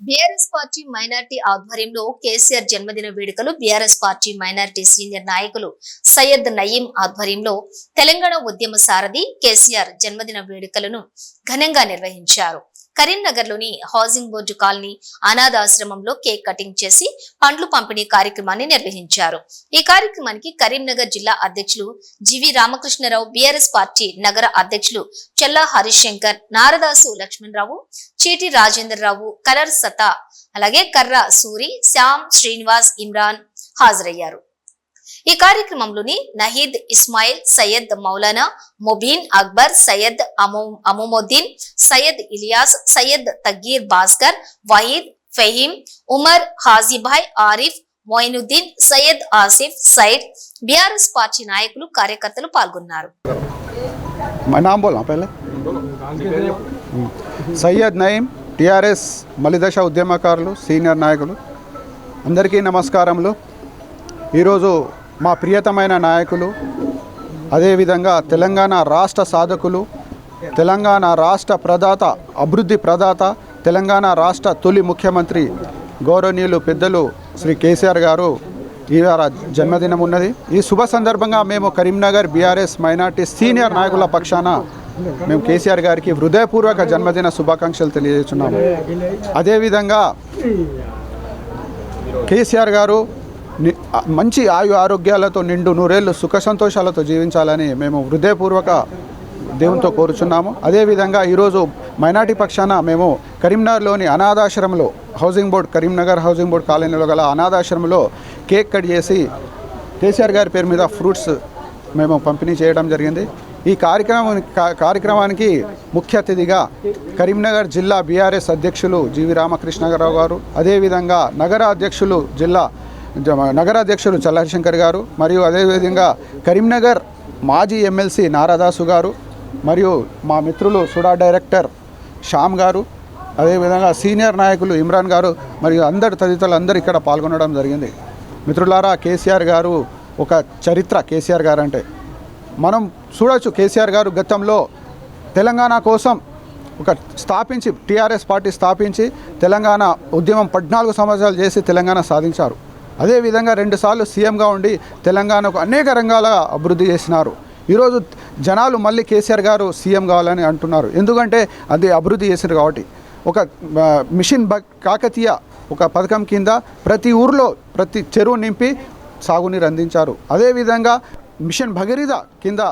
BRS party minority ఆధ్వర్యంలో కేసీఆర్ జన్మదిన వేడుకలు బీఆర్ఎస్ పార్టీ మైనార్టీ సీనియర్ నాయకులు సయ్యద్ నయీం ఆధ్వర్యంలో తెలంగాణ ఉద్యమ సారథి కేసీఆర్ జన్మదిన వేడుకలను ఘనంగా నిర్వహించారు. కరీంనగర్లోని హౌసింగ్ బోర్డు కాలనీ అనాథాశ్రమంలో కేక్ కటింగ్ చేసి పండ్లు పంపిణీ కార్యక్రమాన్ని నిర్వహించారు. ఈ కార్యక్రమానికి కరీంనగర్ జిల్లా అధ్యక్షులు జివి రామకృష్ణరావు బీఆర్ఎస్ పార్టీ నగర అధ్యక్షులు చెల్లా హరిశంకర్ నారదాసు లక్ష్మణరావు చీటి రాజేంద్రరావు కలర్ సతా అలాగే కర్ర సూరి శ్యామ్ శ్రీనివాస్ ఇమ్రాన్ హాజరయ్యారు. ఈ కార్యక్రమంలోని Naheed Ismail Syed Maulana Mobeen Akbar Syed అమోమోద్దీన్ Syed Ilyas Syed తగ్గీర్ Bhaskar Waheed Faheem Umar Hajibhai Arif Moinuddin Syed Asif side BRS party నాయకులు కార్యకర్తలు పాల్గొన్నారు. సయ్యద్ నయీం టిఆర్ఎస్ మలిదశ ఉద్యమకారులు సీనియర్ నాయకులు అందరికీ నమస్కారములు. ఈరోజు మా ప్రియతమైన నాయకులు అదేవిధంగా తెలంగాణ రాష్ట్ర సాధకులు తెలంగాణ రాష్ట్ర ప్రదాత అభివృద్ధి ప్రదాత తెలంగాణ రాష్ట్ర తొలి ముఖ్యమంత్రి గౌరవనీయులు పెద్దలు శ్రీ కేసీఆర్ గారు ఇవాళ జన్మదినం ఉన్నది. ఈ శుభ సందర్భంగా మేము కరీంనగర్ బీఆర్ఎస్ మైనార్టీ సీనియర్ నాయకుల పక్షాన మేము కేసీఆర్ గారికి హృదయపూర్వక జన్మదిన శుభాకాంక్షలు తెలియజేస్తున్నాము. అదేవిధంగా కేసీఆర్ గారు మంచి ఆయు ఆరోగ్యాలతో నిండు నూరేళ్ళు సుఖ సంతోషాలతో జీవించాలని మేము హృదయపూర్వక దేవునితో కోరుచున్నాము. అదేవిధంగా ఈరోజు మైనార్టీ పక్షాన మేము కరీంనగర్లోని అనాథాశ్రమంలో housing board Karimnagar housing board కాలనీలో గల అనాథాశ్రమంలో కేక్ కట్ చేసి కేసీఆర్ గారి పేరు మీద ఫ్రూట్స్ మేము పంపిణీ చేయడం జరిగింది. ఈ కార్యక్రమం కార్యక్రమానికి ముఖ్య అతిథిగా కరీంనగర్ జిల్లా బీఆర్ఎస్ అధ్యక్షులు జీవి రామకృష్ణరావు గారు అదేవిధంగా నగర అధ్యక్షులు జిల్లా నగరాధ్యక్షులు చల్లహరిశంకర్ గారు మరియు అదేవిధంగా కరీంనగర్ మాజీ ఎమ్మెల్సీ నారాదాసు గారు మరియు మా మిత్రులు సుడా డైరెక్టర్ శ్యామ్ గారు అదేవిధంగా సీనియర్ నాయకులు ఇమ్రాన్ గారు మరియు అందరు తదితరులు అందరూ ఇక్కడ పాల్గొనడం జరిగింది. మిత్రులారా కేసీఆర్ గారు ఒక చరిత్ర కేసీఆర్ గారు అంటే మనం చూడొచ్చు కేసీఆర్ గారు గతంలో తెలంగాణ కోసం ఒక స్థాపించి టీఆర్ఎస్ పార్టీ స్థాపించి తెలంగాణ ఉద్యమం పద్నాలుగు సంవత్సరాలు చేసి తెలంగాణ సాధించారు. అదేవిధంగా రెండుసార్లు సీఎంగా ఉండి తెలంగాణకు అనేక రంగాల అభివృద్ధి చేసినారు. ఈరోజు జనాలు మళ్ళీ కేసీఆర్ గారు సీఎం కావాలని అంటున్నారు. ఎందుకంటే అది అభివృద్ధి చేశారు కాబట్టి. ఒక మిషన్ బ కాకతీయ ఒక పథకం కింద ప్రతి ఊర్లో ప్రతి చెరువు నింపి సాగునీరు అందించారు. అదేవిధంగా మిషన్ భగీరథ కింద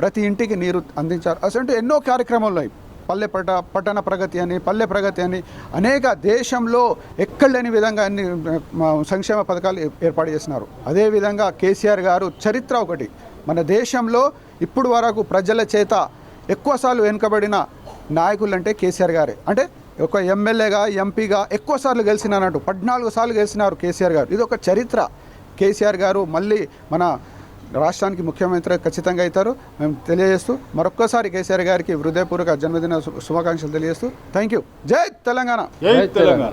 ప్రతి ఇంటికి నీరు అందించారు. అసలు ఎన్నో కార్యక్రమాలు ఉన్నాయి. పల్లె పట పట్టణ ప్రగతి అని పల్లె ప్రగతి అని అనేక దేశంలో ఎక్కడలేని విధంగా అన్ని సంక్షేమ పథకాలు ఏర్పాటు చేసినారు. అదేవిధంగా కేసీఆర్ గారు చరిత్ర ఒకటి. మన దేశంలో ఇప్పుడు వరకు ప్రజల చేత ఎక్కువసార్లు వెనుకబడిన నాయకులు అంటే కేసీఆర్ గారే. అంటే ఒక ఎమ్మెల్యేగా ఎంపీగా ఎక్కువసార్లు గెలిచినారంటూ పద్నాలుగు సార్లు గెలిచినారు కేసీఆర్ గారు. ఇది ఒక చరిత్ర. కేసీఆర్ గారు మళ్ళీ మన రాష్ట్రానికి ముఖ్యమంత్రి ఖచ్చితంగా అవుతారు. మేము తెలియజేస్తూ మరొక్కసారి కేసీఆర్ గారికి హృదయపూర్వక జన్మదిన శుభాకాంక్షలు తెలియజేస్తూ థ్యాంక్ యూ జై తెలంగాణ. జై తెలంగాణ.